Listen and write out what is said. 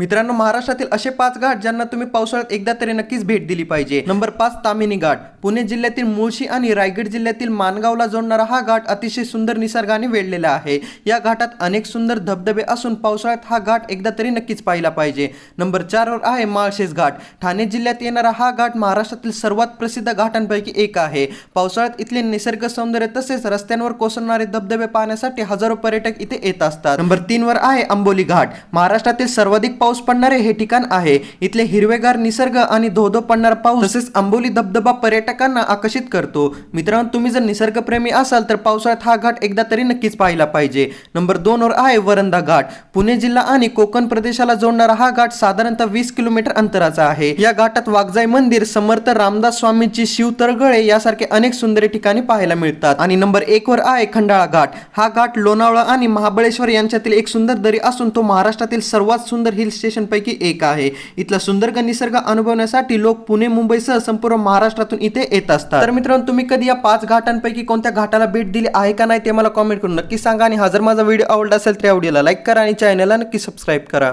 मित्रांनो महाराष्ट्रातील असे पाच घाट ज्यांना तुम्ही पावसाळ्यात एकदा तरी नक्कीच भेट दिली पाहिजे. नंबर पाच तामिनी घाट. पुणे जिल्ह्यातील मुळशी आणि रायगड जिल्ह्यातील माणगावला जोडणारा हा घाट अतिशय सुंदर निसर्गाने वेढलेला आहे. या घाटात अनेक सुंदर धबधबे असून पावसाळ्यात हा घाट एकदा तरी नक्कीच पाहिला पाहिजे. नंबर चारवर आहे माळशेज घाट. ठाणे जिल्ह्यात येणारा हा घाट महाराष्ट्रातील सर्वात प्रसिद्ध घाटांपैकी एक आहे. पावसाळ्यात इथले निसर्ग सौंदर्य तसेच रस्त्यांवर कोसळणारे धबधबे पाहण्यासाठी हजारो पर्यटक इथे येत असतात. नंबर तीनवर आहे आंबोली घाट. महाराष्ट्रातील सर्वाधिक पाऊस पडणारे हे ठिकाण आहे. इथले हिरवेगार निसर्ग आणि धोधो पडणारा पाऊस तसेच आंबोली धबधबा पर्यटकांना आकर्षित करतो. मित्रांनो तुम्ही जर निसर्गप्रेमी असाल तर पावसाळ्यात हा घाट एकदा तरी नक्कीच पाहायला पाहिजे. नंबर दोन वर आहे वरंदा घाट. पुणे जिल्हा आणि कोकण प्रदेशाला जोडणारा हा घाट साधारणतः वीस किलोमीटर अंतराचा आहे. या घाटात वाघजाई मंदिर समर्थ रामदास स्वामींची शिव तरगळे यासारखे अनेक सुंदर ठिकाणी पाहायला मिळतात. आणि नंबर एक वर आहे खंडाळा घाट. हा घाट लोणावळा आणि महाबळेश्वर यांच्यातील एक सुंदर दरी असून तो महाराष्ट्रातील सर्वात सुंदर हिल स्टेशन पैकी एक आहे. इथला सुंदर निसर्ग अनुभवण्यासाठी लोक पुणे मुंबईसह संपूर्ण महाराष्ट्रातून इथे येत असतात. तर मित्रांनो तुम्ही कधी या पाच घाटांपैकी कोणत्या घाटाला भेट दिली आहे का नाही ते मला कॉमेंट करून नक्की सांगा आणि हा जर माझा व्हिडिओ आवडला असेल तर या व्हिडिओला लाईक करा आणि चॅनलला नक्की सबस्क्राईब करा.